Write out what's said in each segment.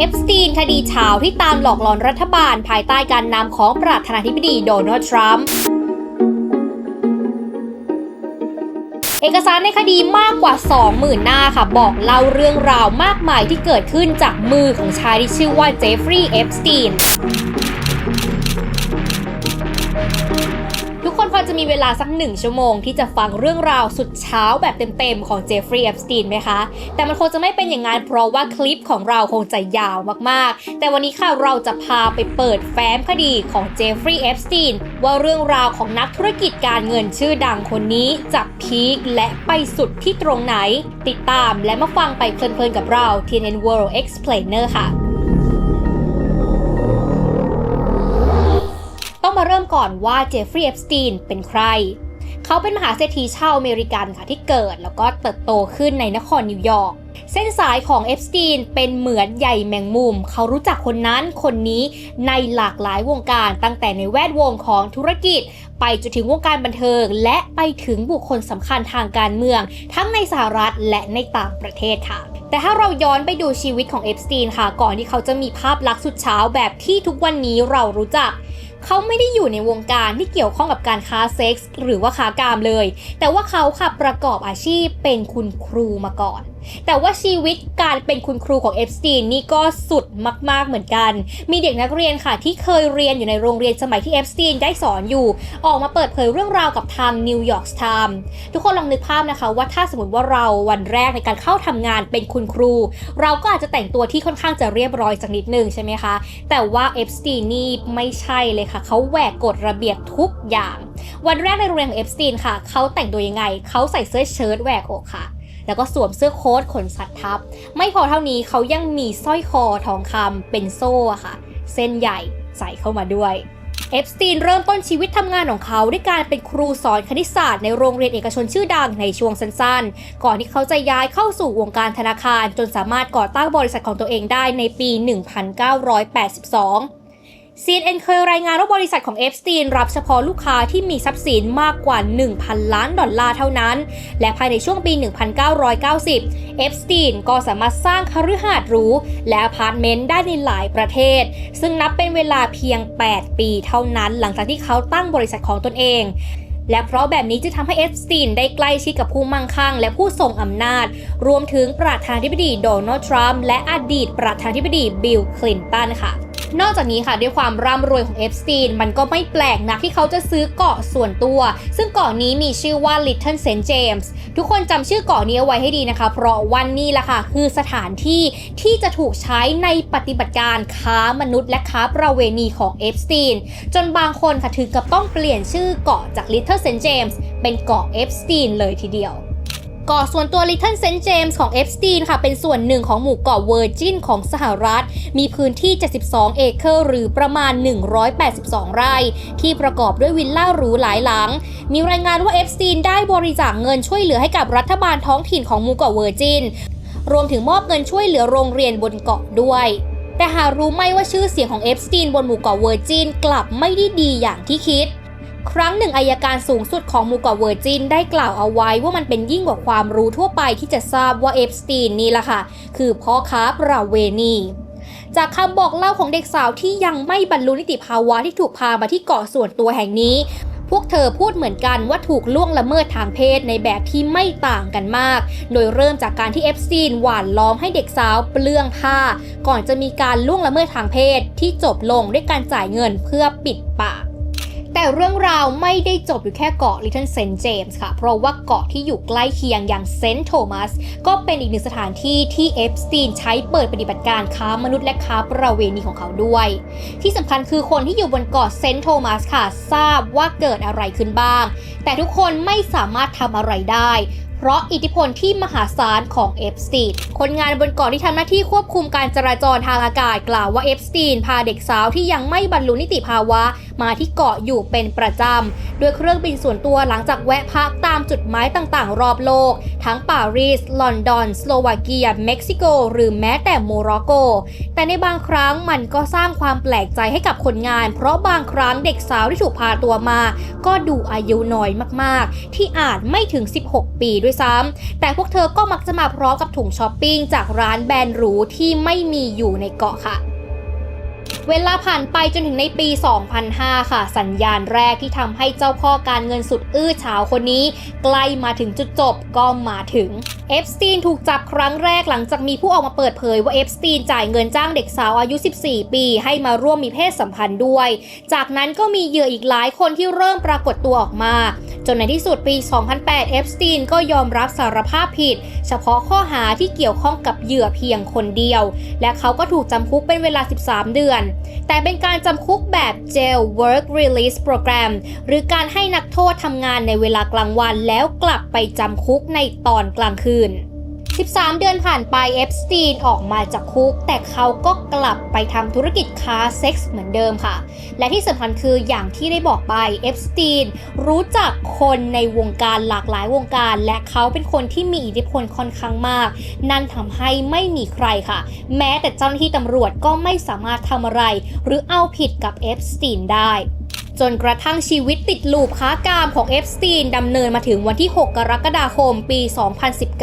เอฟสตีนคดีเฉาวที่ตามหลอกหลอนรัฐบาลภายใต้การนำของประธานาธิบดีโดนัลด์ทรัมป์เอกสารในคดีมากกว่า 20,000 หน้าค่ะ บอกเล่าเรื่องราวมากมายที่เกิดขึ้นจากมือของชายที่ชื่อว่าเจฟฟรีย์เอฟสตีน คนพอจะมีเวลาสักหนึ่งชั่วโมงที่จะฟังเรื่องราวสุดเช้าแบบเต็มๆ ของเจฟฟรีย์เอฟสตีนไหมคะ แต่มันคงจะไม่เป็นอย่างนั้นเพราะว่าคลิปของเราคงจะยาวมากๆ แต่วันนี้ค่ะเราจะพาไปเปิดแฟ้มคดีของเจฟฟรีย์เอฟสตีนว่าเรื่องราวของนักธุรกิจการเงินชื่อดังคนนี้จะพีคและไปสุดที่ตรงไหน ติดตามและมาฟังไปเพลินๆกับเรา TNN World Explainer ค่ะ ก่อนว่าเจฟฟรีย์เอฟสตีนเป็นใคร เขาเป็นมหาเศรษฐีชาวอเมริกันค่ะที่เกิด แล้วก็เติบโตขึ้นในนครนิวยอร์ก เส้นสายของเอฟสตีนเป็นเหมือนใหญ่แมงมุม เขารู้จักคนนั้นคนนี้ในหลากหลายวงการตั้งแต่ในแวดวงของธุรกิจ ไปจนถึงวงการบันเทิง และไปถึงบุคคลสำคัญทางการเมือง ทั้งในสหรัฐและในต่างประเทศค่ะแต่ถ้าเราย้อนไปดูชีวิตของเอฟสตีนค่ะ ก่อนที่เขาจะมีภาพลักษณ์สุดเช้าแบบที่ทุกวันนี้เรารู้จัก เขาไม่ได้อยู่ในวงการที่เกี่ยวข้องกับการค้าเซ็กส์หรือว่าค้ากามเลย แต่ว่าเขาค่ะประกอบอาชีพเป็นคุณครูมาก่อน แต่ว่าชีวิตการเป็นคุณครูของเอฟสตีนนี่ก็สุดมาก ๆเหมือนกัน มีเด็กนักเรียนค่ะ ที่เคยเรียนอยู่ในโรงเรียนสมัยที่เอฟสตีนได้สอนอยู่ ออกมาเปิดเผยเรื่องราวกับทางนิวยอร์กไทม์ทุกคนลองนึกภาพนะคะ ว่าถ้าสมมติว่าเราวันแรกในการเข้าทำงานเป็นคุณครู เราก็อาจจะแต่งตัวที่ค่อนข้างจะเรียบร้อยสักนิดนึงใช่ไหมคะ แต่ว่าเอฟสตีนนี่ไม่ใช่เลยค่ะเขาแหวกกฎระเบียบทุกอย่าง วันแรกในโรงเรียนของเอฟสตีนค่ะเขาแต่งตัวยังไงเขาใส่เสื้อเชิ้ตแหวกอกค่ะ แล้วก็สวมเสื้อโค้ทขนสัตว์ทับ ไม่พอเท่านี้เขายังมีสร้อยคอทองคำเป็นโซ่ค่ะ เส้นใหญ่ใส่เข้ามาด้วยเอฟสตีนเริ่มต้นชีวิตทำงานของเขาด้วยการเป็นครูสอนคณิตศาสตร์ในโรงเรียนเอกชนชื่อดังในช่วงสั้นๆ ก่อนที่เขาจะย้ายเข้าสู่วงการธนาคาร จนสามารถก่อตั้งบริษัทของตัวเองได้ในปี 1982 CNN เคยรายงานว่าบริษัทของเอฟสตีนรับเฉพาะลูกค้าที่มีทรัพย์สินมากกว่า 1,000 ล้านดอลลาร์เท่านั้น และภายในช่วงปี 1990 เอฟสตีนก็สามารถสร้างคฤหาสน์หรู และอพาร์ตเมนต์ได้ในหลายประเทศ ซึ่งนับเป็นเวลาเพียง 8 ปีเท่านั้น หลังจากที่เขาตั้งบริษัทของตนเองและเพราะแบบนี้จึงทำให้เอฟสตีนได้ใกล้ชิดกับผู้มั่งคั่ง และผู้ทรงอำนาจ รวมถึงประธานาธิบดีโดนัลด์ทรัมป์และอดีตประธานาธิบดีบิลคลินตันค่ะ นอกจากนี้ค่ะด้วยความร่ำรวยของเอฟสตีนมันก็ไม่แปลกนักที่เขาจะซื้อเกาะส่วนตัว ซึ่งเกาะนี้มีชื่อว่า Little St. James ทุกคนจำชื่อเกาะนี้เอาไว้ให้ดีนะคะ เพราะวันนี้แหละค่ะ คือสถานที่ที่จะถูกใช้ในปฏิบัติการค้ามนุษย์และค้าประเวณีของเอฟสตีนจนบางคนค่ะถึงกับต้องเปลี่ยนชื่อเกาะจาก Little St. James เป็นเกาะเอฟสตีนเลยทีเดียว เกาะส่วนตัว Little St. James ของเอฟสตีนค่ะ เป็นส่วนหนึ่งของหมู่เกาะเวอร์จินของสหรัฐ มีพื้นที่ 72 เอเคอร์หรือประมาณ 182 ไร่ ที่ประกอบด้วยวิลล่าหรูหลายหลัง มีรายงานว่าเอฟสตีนได้บริจาคเงินช่วยเหลือให้กับรัฐบาลท้องถิ่นของหมู่เกาะเวอร์จิน รวมถึงมอบเงินช่วยเหลือโรงเรียนบนเกาะด้วยแต่หารู้ไหมว่าชื่อเสียงของเอฟสตีนบนหมู่เกาะเวอร์จินกลับไม่ได้ดีอย่างที่คิด ครั้งหนึ่งอายการสูงสุดของหมู่เกาะเวอร์จินได้กล่าวเอาไว้ว่ามันเป็นยิ่งกว่าความรู้ทั่วไปที่จะทราบว่าเอฟสตีนนี่แหละค่ะ คือพ่อค้าประเวณีจากคำบอกเล่าของเด็กสาวที่ยังไม่บรรลุนิติภาวะที่ถูกพามาที่เกาะส่วนตัวแห่งนี้ พวกเธอพูดเหมือนกันว่าถูกล่วงละเมิดทางเพศในแบบที่ไม่ต่างกันมาก โดยเริ่มจากการที่เอฟซีนหวานล้อมให้เด็กสาวเปลืองผ้า ก่อนจะมีการล่วงละเมิดทางเพศที่จบลงด้วยการจ่ายเงินเพื่อปิดปาก แต่เรื่องราวไม่ได้จบอยู่แค่เกาะ Little St. James ค่ะ เพราะว่าเกาะที่อยู่ใกล้เคียงอย่างเซนต์โทมัสก็เป็นอีกหนึ่งสถานที่ที่เอฟสตีนใช้เปิดปฏิบัติการค้ามนุษย์และค้าประเวณีของเขาด้วย ที่สำคัญคือคนที่อยู่บนเกาะเซนต์โทมัสค่ะ ทราบว่าเกิดอะไรขึ้นบ้าง แต่ทุกคนไม่สามารถทำอะไรได้เพราะอิทธิพลที่มหาศาลของเอฟสตีน คนงานบนเกาะที่ทำหน้าที่ควบคุมการจราจรทางอากาศกล่าวว่าเอฟสตีนพาเด็กสาวที่ยังไม่บรรลุนิติภาวะ มาที่เกาะอยู่เป็นประจำ ด้วยเครื่องบินส่วนตัวหลังจากแวะพักตามจุดหมายต่างๆ รอบโลก ทั้งปารีส ลอนดอน สโลวาเกีย เม็กซิโก หรือแม้แต่โมร็อกโก แต่ในบางครั้งมันก็สร้างความแปลกใจให้กับคนงาน เพราะบางครั้งเด็กสาวที่ถูกพาตัวมา ก็ดูอายุน้อยมากๆ ที่อาจไม่ถึง 16 ปีด้วยซ้ำแต่พวกเธอก็มักจะมาพร้อมกับถุงช้อปปิ้งจากร้านแบรนด์หรูที่ไม่มีอยู่ในเกาะค่ะ เวลาผ่านไปจนถึงในปี 2005 ค่ะ สัญญาณแรกที่ทำให้เจ้าพ่อการเงินสุดอื้อฉาวคนนี้ ใกล้มาถึงจุดจบก็มาถึงเอฟสตีนถูกจับครั้งแรกหลังจากมีผู้ออกมาเปิดเผยว่าเอฟสตีนจ่ายเงินจ้างเด็กสาวอายุ 14 ปี ให้มาร่วมมีเพศสัมพันธ์ด้วย จากนั้นก็มีเหยื่ออีกหลายคนที่เริ่มปรากฏตัวออกมา จนในที่สุดปี 2008 เอฟสตีนก็ยอมรับสารภาพผิด เฉพาะข้อหาที่เกี่ยวข้องกับเหยื่อเพียงคนเดียว และเขาก็ถูกจำคุกเป็นเวลา 13 เดือนแต่เป็นการจำคุกแบบ Jail Work Release Program หรือการให้นักโทษทำงานในเวลากลางวันแล้วกลับไปจำคุกในตอนกลางคืน 13 เดือนผ่านไปเอฟสตีนออกมาจากคุก แต่เขาก็กลับไปทำธุรกิจค้าเซ็กส์เหมือนเดิมค่ะ และที่สำคัญคืออย่างที่ได้บอกไปเอฟสตีนรู้จักคนในวงการหลากหลายวงการ และเขาเป็นคนที่มีอิทธิพลค่อนข้างมาก นั่นทำให้ไม่มีใครค่ะ แม้แต่เจ้าหน้าที่ตำรวจก็ไม่สามารถทำอะไร หรือเอาผิดกับเอฟสตีนได้ จนกระทั่งชีวิตติดลูปค้ากามของเอฟสตีนดำเนินมาถึงวันที่ 6 กรกฎาคมปี 2019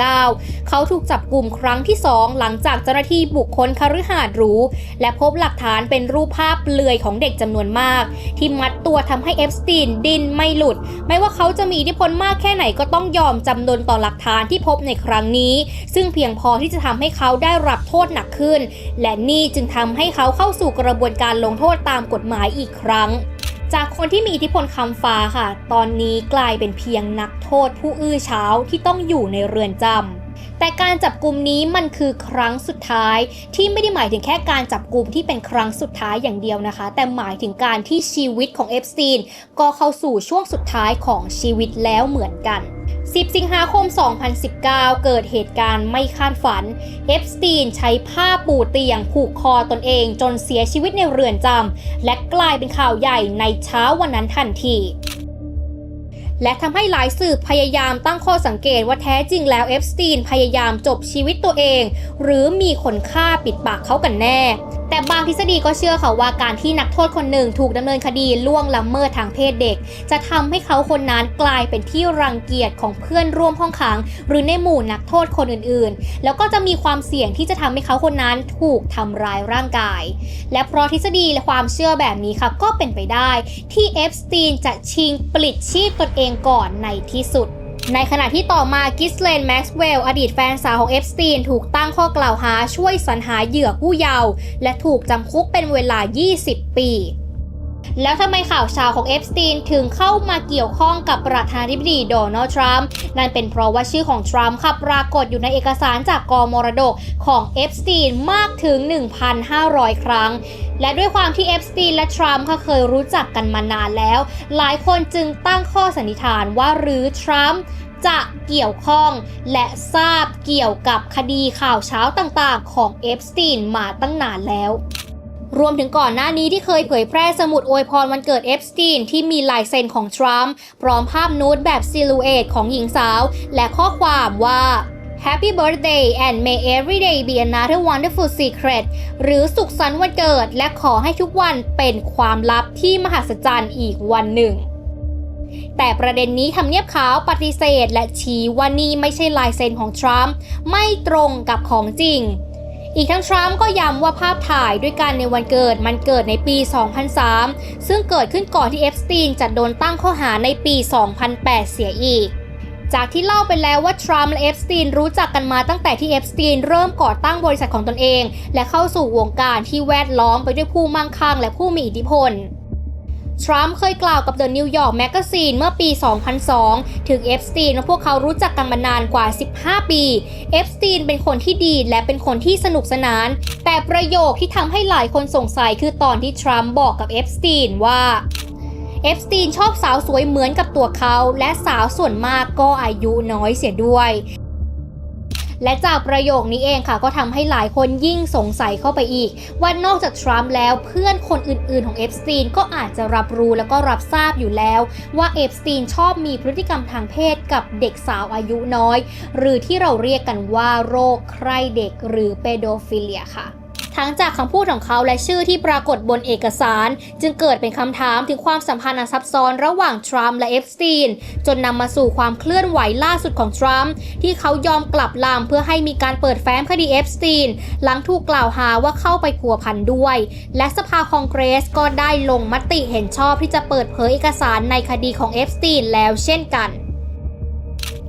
เขาถูกจับกลุ่มครั้งที่ 2 หลังจากเจ้าหน้าที่บุคคลคฤหาสน์รูและพบหลักฐานเป็นรูปภาพเปลือยของเด็กจำนวนมาก ที่มัดตัวทำให้เอฟสตีนดิ้นไม่หลุด ไม่ว่าเขาจะมีอิทธิพลมากแค่ไหนก็ต้องยอมจำนนต่อหลักฐานที่พบในครั้งนี้ ซึ่งเพียงพอที่จะทำให้เขาได้รับโทษหนักขึ้น และนี่จึงทำให้เขาเข้าสู่กระบวนการลงโทษตามกฎหมายอีกครั้ง จากคนที่มีอิทธิพลคำฟ้าค่ะ ตอนนี้กลายเป็นเพียงนักโทษผู้อื้อเช้าที่ต้องอยู่ในเรือนจำ แต่การจับกลุ่มนี้มันคือครั้งสุดท้ายที่ไม่ได้หมายถึงแค่การจับกลุ่มที่เป็นครั้งสุดท้ายอย่างเดียวนะคะ แต่หมายถึงการที่ชีวิตของเอฟสตีนก็เข้าสู่ช่วงสุดท้ายของชีวิตแล้วเหมือนกัน 10 สิงหาคม 2019 เกิดเหตุการณ์ไม่คาดฝัน เอฟสตีนใช้ผ้าปูเตียงผูกคอตนเองจนเสียชีวิตในเรือนจำและกลายเป็นข่าวใหญ่ในเช้าวันนั้นทันที และทำให้หลายสื่อพยายามตั้งข้อสังเกตว่าแท้จริงแล้วเอฟสตีนพยายามจบชีวิตตัวเอง หรือมีคนฆ่าปิดปากเขากันแน่ แต่บางทฤษฎีก็เชื่อค่ะว่าการที่นักโทษคนหนึ่งถูกดำเนินคดีล่วงละเมิดทางเพศเด็ก จะทำให้เขาคนนั้นกลายเป็นที่รังเกียจของเพื่อนร่วมห้องขัง หรือในหมู่นักโทษคนอื่นๆ แล้วก็จะมีความเสี่ยงที่จะทำให้เขาคนนั้นถูกทำร้ายร่างกาย และเพราะทฤษฎีและความเชื่อแบบนี้ค่ะก็เป็นไปได้ ที่เอฟสตีนจะชิงปลิดชีพตนเองก่อนในที่สุด ในขณะที่ต่อมากิสเลนแม็กซ์เวลล์อดีตแฟนสาวของเอฟสตีนถูกตั้งข้อกล่าวหาช่วยสรรหาเหยื่อผู้เยาว์และถูกจำคุกเป็นเวลา 20 ปี แล้วทำไมข่าวเชาวของเอฟสตีนถึงเข้ามาเกี่ยวข้องกับประธานาธิบดีโดนัลด์ทรัมป์นั่นเป็นเพราะว่าชื่อของทรัมป์ค่ะปรากฏอยู่ในเอกสารจากกองมรดกของเอฟสตีนมากถึง 1,500 ครั้ง และด้วยความที่เอฟสตีนและทรัมป์ค่ะเคยรู้จักกันมานานแล้ว หลายคนจึงตั้งข้อสันนิษฐานว่าหรือทรัมป์จะเกี่ยวข้องและทราบเกี่ยวกับคดีข่าวเช้าต่างๆ ของเอฟสตีนมาตั้งนานแล้ว รวมถึงก่อนหน้านี้ที่เคยเผยแพร่สมุดอวยพรวันเกิดเอฟสตีนที่มีลายเซ็นของทรัมป์พร้อมภาพนูดแบบซิลูเอตของหญิงสาว และข้อความว่า Happy birthday and may every day be another wonderful secret หรือสุขสันต์วันเกิดและขอให้ทุกวันเป็นความลับที่มหัศจรรย์อีกวันหนึ่ง แต่ประเด็นนี้ทำเนียบขาวปฏิเสธและชี้ว่านี่ไม่ใช่ลายเซ็นของทรัมป์ไม่ตรงกับของจริง อีกทั้งทรัมป์ก็ย้ำว่าภาพถ่ายด้วยกันในวันเกิดมันเกิดในปี 2003 ซึ่งเกิดขึ้นก่อนที่เอฟสตีนจะโดนตั้งข้อหาในปี 2008 เสียอีกจากที่เล่าไปแล้วว่าทรัมป์และเอฟสตีนรู้จักกันมาตั้งแต่ที่เอฟสตีนเริ่มก่อตั้งบริษัทของตนเอง และเข้าสู่วงการที่แวดล้อมไปด้วยผู้มั่งคั่งและผู้มีอิทธิพล ทรัมป์เคยกล่าวกับ The New York Magazine เมื่อปี 2002 ถึงเอฟสตีนว่าพวกเขารู้จักกันมานานกว่า 15 ปี เอฟสตีนเป็นคนที่ดีและเป็นคนที่สนุกสนาน แต่ประโยคที่ทำให้หลายคนสงสัยคือตอนที่ทรัมป์บอกกับเอฟสตีนว่าเอฟสตีนชอบสาวสวยเหมือนกับตัวเขา และสาวส่วนมากก็อายุน้อยเสียด้วย และจากประโยคนี้เองค่ะ ก็ทำให้หลายคนยิ่งสงสัยเข้าไปอีก ว่านอกจากทรัมป์แล้วเพื่อนคนอื่นๆของเอฟสตีนก็อาจจะรับรู้แล้วก็รับทราบอยู่แล้ว ว่าเอฟสตีนชอบมีพฤติกรรมทางเพศกับเด็กสาวอายุน้อย หรือที่เราเรียกกันว่าโรคใคร่เด็กหรือเปโดฟิเลียค่ะ ทั้งจากคำพูดของเขาและชื่อที่ปรากฏบนเอกสาร จึงเกิดเป็นคำถามถึงความสัมพันธ์อันซับซ้อนระหว่างทรัมป์และเอฟสตีน จนนำมาสู่ความเคลื่อนไหวล่าสุดของทรัมป์ที่เขายอมกลับลำเพื่อให้มีการเปิดแฟ้มคดีเอฟสตีน หลังถูกกล่าวหาว่าเข้าไปพัวพันด้วย และสภาคองเกรสก็ได้ลงมติเห็นชอบที่จะเปิดเผยเอกสารในคดีของเอฟสตีนแล้วเช่นกัน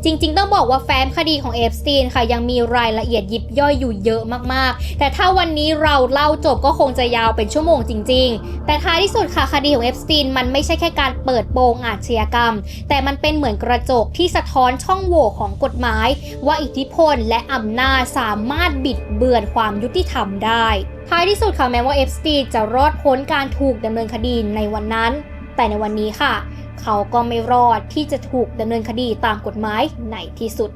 จริงๆ ต้องบอกว่าแฟ้มคดีของเอฟสตีนค่ะ ยังมีรายละเอียดยิบย่อยอยู่เยอะมากๆ แต่ถ้าวันนี้เราเล่าจบก็คงจะยาวเป็นชั่วโมงจริง ๆ แต่ท้ายที่สุดค่ะคดีของเอฟสตีนมันไม่ใช่แค่การเปิดโปงอาชญากรรม แต่มันเป็นเหมือนกระจกที่สะท้อนช่องโหว่ของกฎหมาย ว่าอิทธิพลและอำนาจสามารถบิดเบือนความยุติธรรมได้ท้ายที่สุดค่ะแม้ว่าเอฟสตีนจะรอดพ้นการถูกดำเนินคดีในวันนั้น แต่ในวันนี้ค่ะ เขาก็ไม่รอดที่จะถูกดำเนินคดีตามกฎหมายในที่สุด